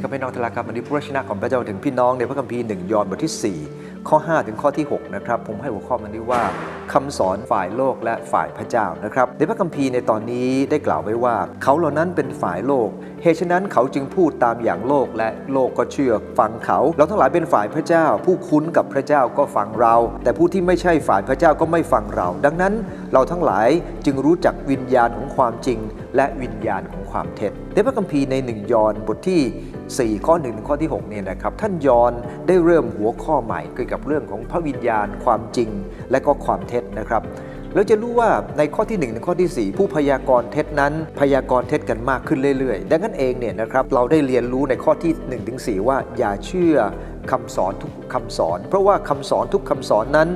ครับพี่น้องทลาครับวันนี้พระวจนะของพระเจ้าถึงพี่น้องในพระคัมภีร์หนึ่งยอห์นบทที่ 4 ข้อ 5 ถึงข้อที่ 6 นะครับ ผมให้หัวข้อมันนี้ว่าคำสอนฝ่ายโลกและฝ่ายพระเจ้านะครับ ในพระคัมภีร์ในตอนนี้ได้กล่าวไว้ว่า เขาเหล่านั้นเป็นฝ่ายโลกเหตุฉะนั้นเขาจึงพูดตามอย่างโลกและโลกก็เชื่อฟังเขา เราทั้งหลายเป็นฝ่ายพระเจ้า ผู้คุ้นกับพระเจ้าก็ฟังเรา แต่ผู้ที่ไม่ใช่ฝ่ายพระเจ้าก็ไม่ฟังเรา ดังนั้นเราทั้งหลายจึงรู้จักวิญญาณของความจริง และวิญญาณของความเท็จในพระคัมภีร์ในหนึ่งยอห์นบทที่ 4 ข้อ1ถึงข้อที่6เนี่ยนะครับท่านยอห์นได้เริ่มหัวข้อใหม่เกี่ยวกับเรื่องของพระวิญญาณความจริง และก็ความเท็จนะครับแล้วจะรู้ว่าในข้อที่1ถึงข้อที่ 4 ผู้พยากรณ์เท็จนั้น พยากรณ์เท็จกันมากขึ้นเรื่อยๆ ดังนั้นเองเนี่ยนะครับเราได้เรียนรู้ในข้อที่1ถึง4ว่าอย่าเชื่อคำสอนทุกคำสอน เพราะว่าคำสอนทุกคำสอนนั้น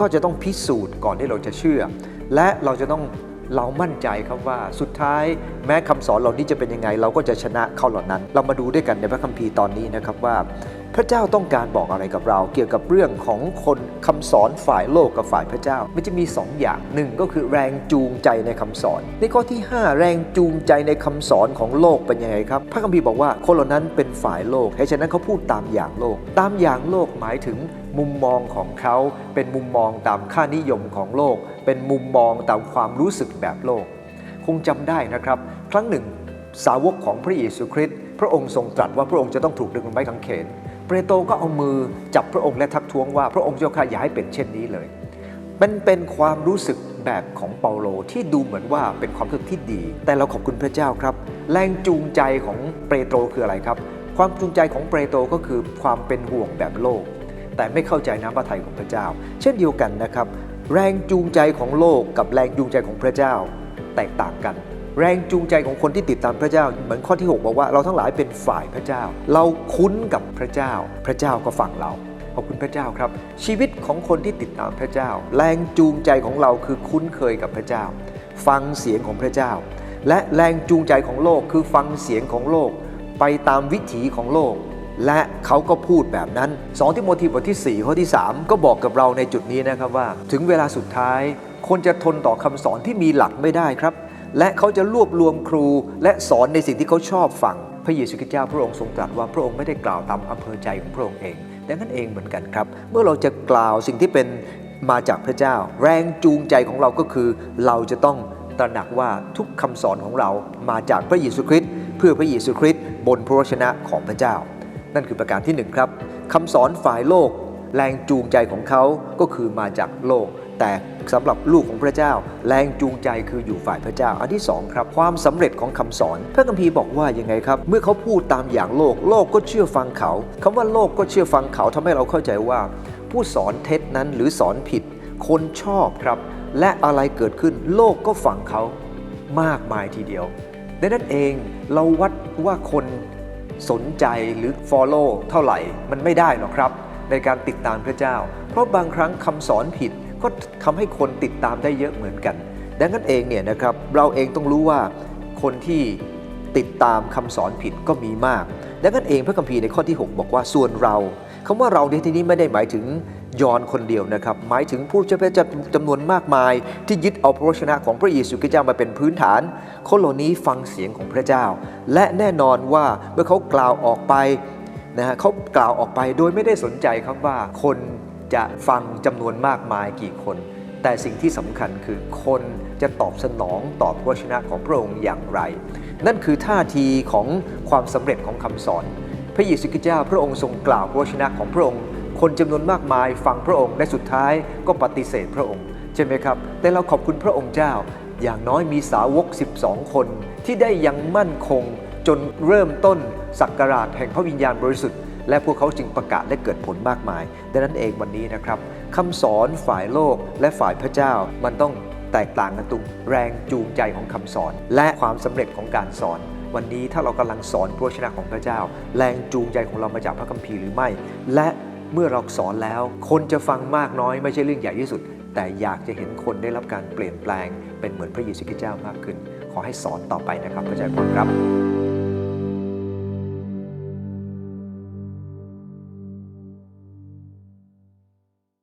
ก็จะต้องพิสูจน์ก่อนที่เราจะเชื่อ และเราจะต้องเรามั่นใจครับว่าสุดท้ายแม้คำสอนเหล่านี้จะเป็นยังไง เราก็จะชนะเขาเหล่านั้น เรามาดูด้วยกันในพระคัมภีร์ตอนนี้นะครับว่า พระเจ้าต้องการบอกอะไรกับเรา เกี่ยวกับเรื่องของคนคำสอนฝ่ายโลกกับฝ่ายพระเจ้า มันจะมี2ออย่างหนึ่งก็คือแรงจูงใจในคำสอน ในข้อที่ 5 แรงจูงใจในคำสอนของโลกเป็นยังไงครับ พระคัมภีร์บอกว่าคนเหล่านั้นเป็นฝ่ายโลกเหตุฉะนั้นเขาพูดตามอย่างโลก ตามอย่างโลกหมายถึงมุมมองของเขาเป็นมุมมองตามค่านิยมของโลก เป็นมุมมองตามความรู้สึกแบบโลก คงจำได้นะครับ ครั้งหนึ่ง สาวกของพระเยซูคริสต์พระองค์ทรงตรัสว่าพระองค์จะต้องถูกดึงลงไม้กางเขน เปโตรก็เอามือจับพระองค์และทักท้วงว่าพระองค์เจ้าข้าอย่าให้เป็นเช่นนี้เลย มันเป็นความรู้สึกแบบของเปาโลที่ดูเหมือนว่าเป็นความรู้สึกที่ดี แต่เราขอบคุณพระเจ้าครับ แรงจูงใจของเปโตรคืออะไรครับ ความจูงใจของเปโตรก็คือความเป็นห่วงแบบโลก แต่ไม่เข้าใจน้ำพระทัยของพระเจ้า เช่นเดียวกันนะครับ แรงจูงใจของโลกกับแรงจูงใจของพระเจ้า แตกต่างกัน แรงจูงใจของคนที่ติดตามพระเจ้า เหมือนข้อที่ 6 บอกว่าเราทั้งหลายเป็นฝ่ายพระเจ้า เราคุ้นกับพระเจ้า พระเจ้าก็ฟังเราขอบคุณพระเจ้าครับ ชีวิตของคนที่ติดตามพระเจ้า แรงจูงใจของเราคือคุ้นเคยกับพระเจ้า ฟังเสียงของพระเจ้า และแรงจูงใจของโลกคือฟังเสียงของโลก ไปตามวิถีของโลก และเขาก็พูดแบบนั้น 2 ทิโมธีบทที่ 4 ข้อที่ 3 ก็บอกกับเราในจุดนี้นะครับว่า ถึงเวลาสุดท้าย คนจะทนต่อคำสอนที่มีหลักไม่ได้ครับ และเขาจะรวบรวมครู และสอนในสิ่งที่เขาชอบฟัง พระเยซูคริสต์เจ้าพระองค์ทรงตรัสว่าพระองค์ไม่ได้กล่าวตามอำเภอใจของพระองค์เองดังนั้นเองเหมือนกันครับ เมื่อเราจะกล่าวสิ่งที่เป็นมาจากพระเจ้า แรงจูงใจของเราก็คือ เราจะต้องตระหนักว่าทุกคำสอนของเรามาจากพระเยซูคริสต์เพื่อพระเยซูคริสต์บนพระวจนะของพระเจ้า นั่นคือประการที่หนึ่งครับคำสอนฝ่ายโลก แรงจูงใจของเขาก็คือมาจากโลก แต่สำหรับลูกของพระเจ้า แรงจูงใจคืออยู่ฝ่ายพระเจ้า อันที่สองครับ ความสำเร็จของคำสอน พระคัมภีร์บอกว่ายังไงครับ เมื่อเขาพูดตามอย่างโลก โลกก็เชื่อฟังเขาคำว่าโลกก็เชื่อฟังเขาทำให้เราเข้าใจว่า ผู้สอนเท็จนั้นหรือสอนผิด คนชอบครับ และอะไรเกิดขึ้น โลกก็ฟังเขามากมายทีเดียวดังนั้นเองเราวัดว่าคนสนใจหรือ follow เท่าไหร่มันไม่ได้หรอกครับ ในการติดตามพระเจ้า เพราะบางครั้งคำสอนผิด ก็ทำให้คนติดตามได้เยอะเหมือนกัน ดังนั้นเองเนี่ยนะครับเราเองต้องรู้ว่าคนที่ติดตามคำสอนผิดก็มีมาก ดังนั้นเองพระคัมภีร์ในข้อที่ 6 บอกว่าส่วนเราคำว่าเราในที่นี้ไม่ได้หมายถึงยอนคนเดียวนะครับ หมายถึงผู้เจ้าพระเจ้าจำนวนมากมาย ที่ยึดเอาพระวจนะของพระเยซูคริสต์เจ้ามาเป็นพื้นฐานคนเหล่านี้ฟังเสียงของพระเจ้า และแน่นอนว่าเมื่อเขากล่าวออกไปนะฮะเขากล่าวออกไปโดยไม่ได้สนใจครับว่าคน จะฟังจำนวนมากมายกี่คน แต่สิ่งที่สำคัญคือคนจะตอบสนองตอบพระวจนะของพระองค์อย่างไร นั่นคือท่าทีของความสำเร็จของคำสอน พระเยซูคริสต์เจ้าพระองค์ทรงกล่าวพระวจนะของพระองค์ คนจำนวนมากมายฟังพระองค์และสุดท้ายก็ปฏิเสธพระองค์ใช่ไหมครับ แต่เราขอบคุณพระองค์เจ้า อย่างน้อยมีสาวก 12 คนที่ได้ยังมั่นคงจนเริ่มต้นสักการะแห่งพระวิญญาณบริสุทธิ์ และพวกเขาจึงประกาศและเกิดผลมากมาย ดังนั้นเองวันนี้นะครับคำสอนฝ่ายโลกและฝ่ายพระเจ้ามันต้องแตกต่างกันตรงแรงจูงใจของคำสอน และความสำเร็จของการสอน วันนี้ถ้าเรากำลังสอนพระวจนะของพระเจ้า แรงจูงใจของเรามาจากพระคัมภีร์หรือไม่ และเมื่อเราสอนแล้ว คนจะฟังมากน้อยไม่ใช่เรื่องใหญ่ที่สุด แต่อยากจะเห็นคนได้รับการเปลี่ยนแปลง เป็นเหมือนพระเยซูคริสต์เจ้ามากขึ้น ขอให้สอนต่อไปนะครับพระเจ้าคุณครับ